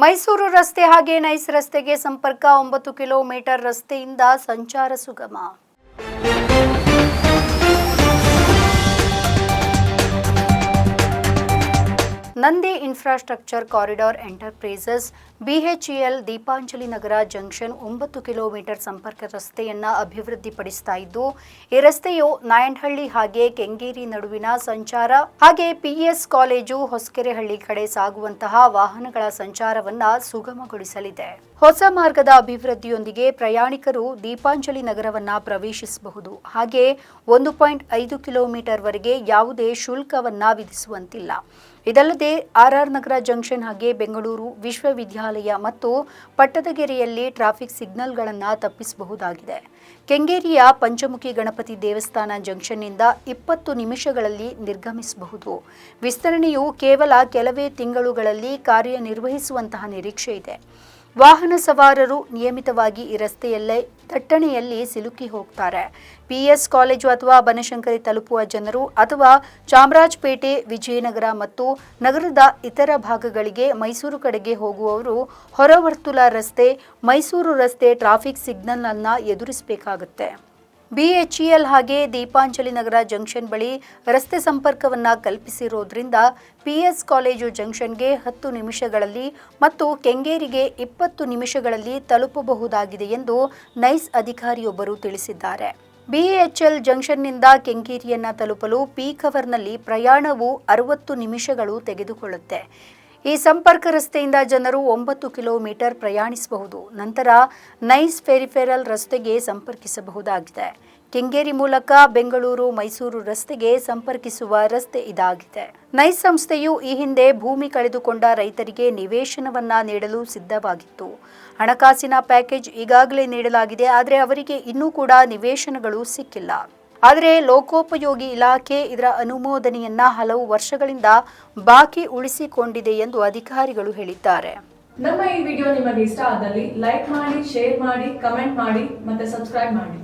ಮೈಸೂರು ರಸ್ತೆ ಹಾಗೆ ನೈಸ್ ರಸ್ತೆಗೆ ಸಂಪರ್ಕ ಒಂಬತ್ತು ಕಿಲೋಮೀಟರ್ ರಸ್ತೆಯಿಂದ ಸಂಚಾರ ಸುಗಮ. Nandi infrastructure corridor enterprises BHEL Deepanjali Nagar junction ಒಂಬತ್ತು ಕಿಲೋಮೀಟರ್ ಸಂಪರ್ಕ ರಸ್ತೆಯನ್ನು ಅಭಿವೃದ್ಧಿಪಡಿಸ್ತಾ ಇದ್ದು, ಈ ರಸ್ತೆಯು ನಾಯಂಡಹಳ್ಳಿ ಹಾಗೆ ಕೆಂಗೇರಿ ನಡುವಿನ ಸಂಚಾರ ಹಾಗೆ ಪಿಎಸ್ ಕಾಲೇಜು ಹೊಸಕೆರೆಹಳ್ಳಿ ಕಡೆ ಸಾಗುವಂತಹ ವಾಹನಗಳ ಸಂಚಾರವನ್ನ ಸುಗಮಗೊಳಿಸಲಿದೆ. ಹೊಸ ಮಾರ್ಗದ ಅಭಿವೃದ್ಧಿಯೊಂದಿಗೆ ಪ್ರಯಾಣಿಕರು ದೀಪಾಂಜಲಿ ನಗರವನ್ನ ಪ್ರವೇಶಿಸಬಹುದು. ಹಾಗೆ ಒಂದು ಪಾಯಿಂಟ್ ಐದು ಕಿಲೋಮೀಟರ್ ವರೆಗೆ ಯಾವುದೇ ಶುಲ್ಕವನ್ನ ವಿಧಿಸುವಂತಿಲ್ಲ. ಇದಲ್ಲದೆ ಆರ್ಆರ್ ನಗರ ಜಂಕ್ಷನ್ ಹಾಗೆ ಬೆಂಗಳೂರು ವಿಶ್ವವಿದ್ಯಾಲಯ ಮತ್ತು ಪಟ್ಟದಗೆರೆಯಲ್ಲಿ ಟ್ರಾಫಿಕ್ ಸಿಗ್ನಲ್ಗಳನ್ನು ತಪ್ಪಿಸಬಹುದಾಗಿದೆ. ಕೆಂಗೇರಿಯ ಪಂಚಮುಖಿ ಗಣಪತಿ ದೇವಸ್ಥಾನ ಜಂಕ್ಷನ್ನಿಂದ ಇಪ್ಪತ್ತು ನಿಮಿಷಗಳಲ್ಲಿ ನಿರ್ಗಮಿಸಬಹುದು. ವಿಸ್ತರಣೆಯು ಕೇವಲ ಕೆಲವೇ ತಿಂಗಳುಗಳಲ್ಲಿ ಕಾರ್ಯನಿರ್ವಹಿಸುವಂತಹ ನಿರೀಕ್ಷೆ ಇದೆ. ವಾಹನ ಸವಾರರು ನಿಯಮಿತವಾಗಿ ಈ ರಸ್ತೆಯಲ್ಲೇ ದಟ್ಟಣೆಯಲ್ಲಿ ಸಿಲುಕಿ ಹೋಗ್ತಾರೆ. ಪಿಎಸ್ ಕಾಲೇಜು ಅಥವಾ ಬನಶಂಕರಿ ತಲುಪುವ ಜನರು ಅಥವಾ ಚಾಮರಾಜಪೇಟೆ, ವಿಜಯನಗರ ಮತ್ತು ನಗರದ ಇತರ ಭಾಗಗಳಿಗೆ ಮೈಸೂರು ಕಡೆಗೆ ಹೋಗುವವರು ಹೊರವರ್ತುಲ ರಸ್ತೆ, ಮೈಸೂರು ರಸ್ತೆ ಟ್ರಾಫಿಕ್ ಸಿಗ್ನಲ್ ಅನ್ನ ಎದುರಿಸಬೇಕಾಗುತ್ತೆ. ಬಿಎಚ್ಇಎಲ್ ಹಾಗೆ ದೀಪಾಂಜಲಿ ನಗರ ಜಂಕ್ಷನ್ ಬಳಿ ರಸ್ತೆ ಸಂಪರ್ಕವನ್ನ ಕಲ್ಪಿಸಿರೋದ್ರಿಂದ ಪಿಎಸ್ ಕಾಲೇಜು ಜಂಕ್ಷನ್ಗೆ ಹತ್ತು ನಿಮಿಷಗಳಲ್ಲಿ ಮತ್ತು ಕೆಂಗೇರಿಗೆ ಇಪ್ಪತ್ತು ನಿಮಿಷಗಳಲ್ಲಿ ತಲುಪಬಹುದಾಗಿದೆ ಎಂದು ನೈಸ್ ಅಧಿಕಾರಿಯೊಬ್ಬರು ತಿಳಿಸಿದ್ದಾರೆ. ಬಿಎಚ್ಎಲ್ ಜಂಕ್ಷನ್ನಿಂದ ಕೆಂಗೇರಿಯನ್ನ ತಲುಪಲು ಪಿ ಕವರ್ನಲ್ಲಿ ಪ್ರಯಾಣವು ಅರವತ್ತು ನಿಮಿಷಗಳು ತೆಗೆದುಕೊಳ್ಳುತ್ತೆ. ಈ ಸಂಪರ್ಕ ರಸ್ತೆಯಿಂದ ಜನರು ಒಂಬತ್ತು ಕಿಲೋಮೀಟರ್ ಪ್ರಯಾಣಿಸಬಹುದು. ನಂತರ ನೈಸ್ ಫೆರಿಫೆರಲ್ ರಸ್ತೆಗೆ ಸಂಪರ್ಕಿಸಬಹುದಾಗಿದೆ. ಕೆಂಗೇರಿ ಮೂಲಕ ಬೆಂಗಳೂರು, ಮೈಸೂರು ರಸ್ತೆಗೆ ಸಂಪರ್ಕಿಸುವ ರಸ್ತೆ ಇದಾಗಿದೆ. ನೈಸ್ ಸಂಸ್ಥೆಯು ಈ ಹಿಂದೆ ಭೂಮಿ ಕಳೆದುಕೊಂಡ ರೈತರಿಗೆ ನಿವೇಶನವನ್ನ ನೀಡಲು ಸಿದ್ಧವಾಗಿತ್ತು. ಹಣಕಾಸಿನ ಪ್ಯಾಕೇಜ್ ಈಗಾಗಲೇ ನೀಡಲಾಗಿದೆ, ಆದರೆ ಅವರಿಗೆ ಇನ್ನೂ ಕೂಡ ನಿವೇಶನಗಳು ಸಿಕ್ಕಿಲ್ಲ. ಆದರೆ ಲೋಕೋಪಯೋಗಿ ಇಲಾಖೆ ಇದರ ಅನುಮೋದನೆಯನ್ನ ಹಲವು ವರ್ಷಗಳಿಂದ ಬಾಕಿ ಉಳಿಸಿಕೊಂಡಿದೆ ಎಂದು ಅಧಿಕಾರಿಗಳು ಹೇಳಿದ್ದಾರೆ. ನಮ್ಮ ಈ ವಿಡಿಯೋ ನಿಮಗೆ ಇಷ್ಟ ಆದಲ್ಲಿ ಲೈಕ್ ಮಾಡಿ, ಶೇರ್ ಮಾಡಿ, ಕಮೆಂಟ್ ಮಾಡಿ ಮತ್ತೆ ಸಬ್ಸ್ಕ್ರೈಬ್ ಮಾಡಿ.